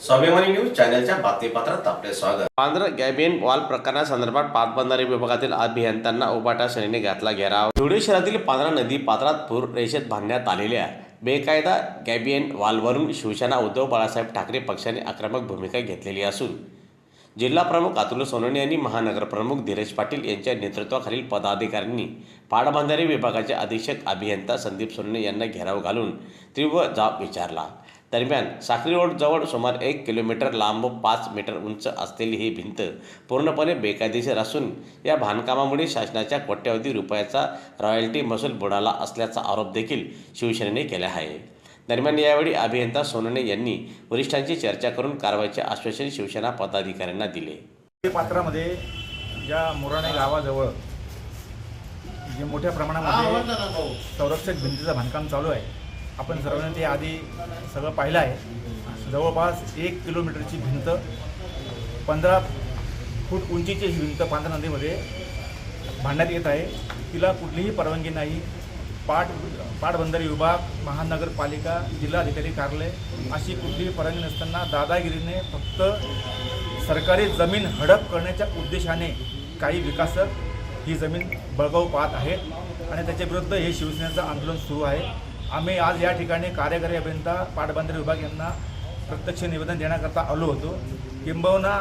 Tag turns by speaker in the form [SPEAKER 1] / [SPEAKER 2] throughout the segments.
[SPEAKER 1] स्वाभिमानी न्यूज चॅनलच्या बातमीपत्रात आपले स्वागत. पांढर गॅबियन वॉल प्रकरणासंदर्भात पाटबंधारे विभागातील अभियंत्यांना उबाटा सेनेने घातला घेराव. धुळे शहरातील पांढरा नदी पात्रात पूर रेषेत बांधण्यात आलेल्या बेकायदा गॅबियन वॉलवरून शिवसेना उद्धव बाळासाहेब ठाकरे पक्षाने आक्रमक भूमिका घेतलेली असून जिल्हा प्रमुख अतुल सोनवणे यांनी महानगर प्रमुख धीरज पाटील यांच्या नेतृत्वाखालील पदाधिकाऱ्यांनी पाटबंधारे विभागाचे अधीक्षक अभियंता संदीप सोनवणे यांना घेराव घालून तीव्र जाब विचारला. दरम्यान साखरी रोड जवळ सुमार एक किलोमीटर लांब पाच मीटर उंच असलेली ही भिंत पूर्णपणे बेकायदेशीर असून या बांधकामामुळे शासनाच्या कोट्यवधी रुपयाचा रॉयल्टी महसूल बुडाला असल्याचा आरोप देखील शिवसेनेने केला आहे. दरम्यान यावेळी अभियंता सोनवणे यांनी वरिष्ठांची चर्चा करून कारवाईचे आश्वासन शिवसेना पदाधिकाऱ्यांना दिले.
[SPEAKER 2] पात्रामध्ये ज्या मोराणे गावाजवळ जे मोठ्या प्रमाणामध्ये संरक्षक भिंतीचं बांधकाम चालू आहे आपण सर्वांनी ते आधी सगळं पाहिलं आहे. जवळपास एक किलोमीटरची भिंत पंधरा फूट उंचीची ही भिंत पांढरा नदीमध्ये भांडण्यात येत आहे. तिला कुठलीही परवानगी नाही. पाट पाटबंधारे विभाग महानगरपालिका जिल्हाधिकारी कार्यालय अशी कुठलीही परवानगी नसताना दादागिरीने फक्त सरकारी जमीन हडप करण्याच्या उद्देशाने काही विकासक ही जमीन बळगाव पाहत आहेत. आणि त्याच्या विरुद्ध हे शिवसेनेचं आंदोलन सुरू आहे. आम्ही आज या ठिकाणी कार्यकारी अभियंता पाटबंधारे विभाग यांना प्रत्यक्ष निवेदन देण्याकरता आलो होतो. किंबहुना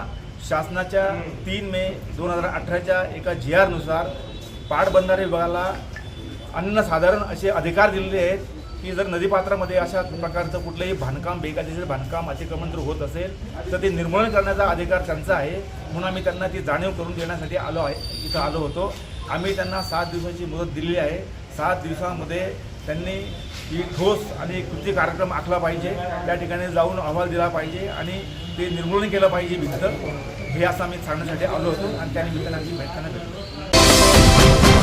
[SPEAKER 2] शासनाच्या तीन मे दोन हजार अठराच्या एका जी आरनुसार पाटबंधारे विभागाला अन्नसाधारण असे अधिकार दिलेले आहेत की जर नदीपात्रामध्ये अशा प्रकारचं कुठलंही बांधकाम बेकायदेशीर बांधकाम अतिक्रमण जर होत असेल तर ते निर्मूलन करण्याचा अधिकार त्यांचा आहे. म्हणून आम्ही त्यांना ती जाणीव करून देण्यासाठी आलो आहे इथं आलो होतो. आम्ही त्यांना सात दिवसाची मुदत दिलेली आहे. सात दिवसामध्ये त्यांनी ही ठोस आणि कृती कार्यक्रम आखला पाहिजे. त्या ठिकाणी जाऊन अहवाल दिला पाहिजे आणि ते निर्मूलन केलं पाहिजे भिंत हे असं आम्ही सांगण्यासाठी आलो होतो आणि त्यानिमित्ताने आमची भेटलो